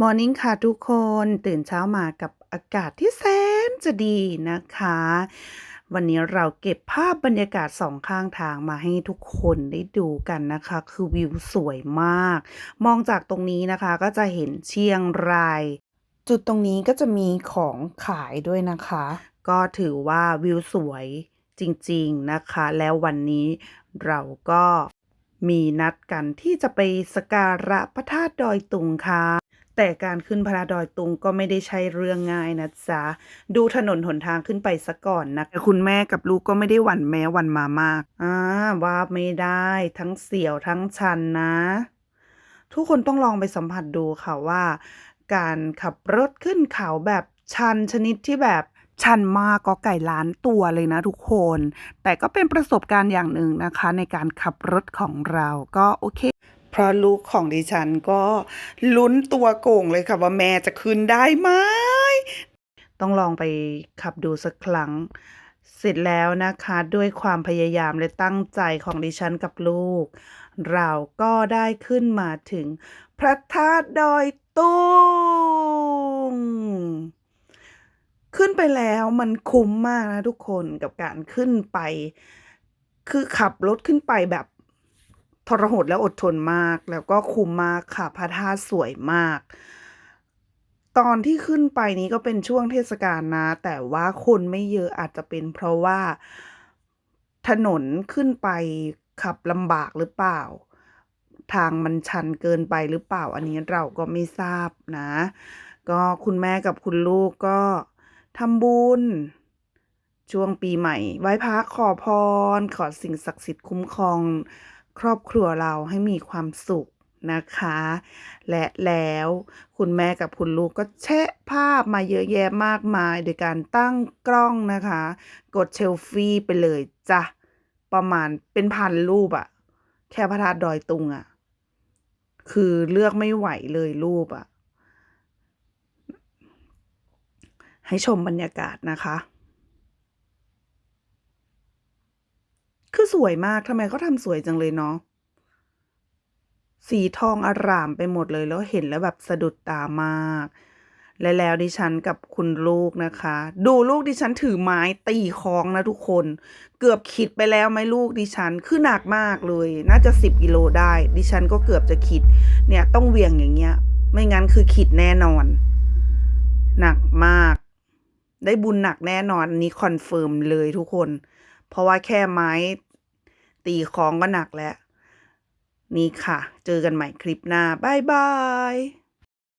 มอร์นิ่งค่ะทุกคนตื่นเช้ามากับอากาศที่แสนจะดีนะคะ วันนี้เราเก็บภาพบรรยากาศสองข้างทางมาให้ทุกคนได้ดูกันนะคะ คือวิวสวยมาก มองจากตรงนี้นะคะก็จะเห็นเชียงราย จุดตรงนี้ก็จะมีของขายด้วยนะคะ ก็ถือว่าวิวสวยจริงๆนะคะ แล้ววันนี้เราก็มีนัดกันที่จะไปสการะพระธาตุดอยตุงค่ะ แต่การขึ้นพระธาดอยตุงก็ไม่ได้ใช่เรื่องง่ายนะจ๊ะ ดูถนนหนทางขึ้นไปซะก่อนนะคุณแม่กับลูกก็ไม่ได้หวั่นแม้หวั่นมามากอ่าว่าไม่ได้ ทั้งเสียวทั้งชันนะ ทุกคนต้องลองไปสัมผัสดูค่ะว่า การขับรถขึ้นเขาแบบชันชนิดที่แบบชันมากก็ไก่ล้านตัวเลยนะทุกคน แต่ก็เป็นประสบการณ์อย่างหนึ่งนะคะ ในการขับรถของเราก็โอเค เพราะลูกของดิฉันก็ลุ้นตัวโก่งเลยค่ะว่าแม่จะขึ้นได้ไหมต้องลองไปขับดูสักครั้ง เสร็จแล้วนะคะด้วยความพยายามและตั้งใจของดิฉันกับลูก เราก็ได้ขึ้นมาถึงพระธาตุดอยตุงขึ้นไปแล้วมันคุ้มมากนะทุกคนกับการขึ้นไป คือขับรถขึ้นไปแบบ ทรหดและอดทนมาก แล้วก็คุ้มมากค่ะพระธาตุสวยมาก ตอนที่ขึ้นไปนี้ก็เป็นช่วงเทศกาลนะ แต่ว่าคนไม่เยอะอาจจะเป็นเพราะว่าถนนขึ้นไปขับลำบากหรือเปล่า ทางมันชันเกินไปหรือเปล่า อันนี้เราก็ไม่ทราบนะ ก็คุณแม่กับคุณลูกก็ทำบุญช่วงปีใหม่ ไหว้พระขอพร ขอสิ่งศักดิ์สิทธิ์คุ้มครอง ครอบครัวเราให้มีความสุขนะคะ และแล้วคุณแม่กับคุณลูกก็แชะภาพมาเยอะแยะมากมาย โดยการตั้งกล้องนะคะ กดเชลฟี่ไปเลยจ้ะ ประมาณเป็นพันรูปอะแค่พระธาตุดอยตุงอะคือเลือกไม่ไหวเลยรูปอะให้ชมบรรยากาศนะคะ คือสวยมากทำไมเขาทำสวยจังเลยเนาะสีทองอร่ามไปหมดเลยแล้วเห็นแล้วแบบสะดุดตามาก และแล้วดิฉันกับคุณลูกนะคะ ดูลูกดิฉันถือไม้ตีคองนะทุกคน เกือบขิดไปแล้วไหมลูกดิฉันคือหนักมากเลย น่าจะสิบกิโลได้ ดิฉันก็เกือบจะขิด เนี่ยต้องเวียงอย่างเงี้ย ไม่งั้นคือขิดแน่นอน หนักมาก ได้บุญหนักแน่นอนนี้คอนเฟิร์มเลยทุกคน เพราะว่าแค่ไม้ ตีคล้องก็หนักแล้ว นี่ค่ะ เจอกันใหม่คลิปหน้าบ๊ายบาย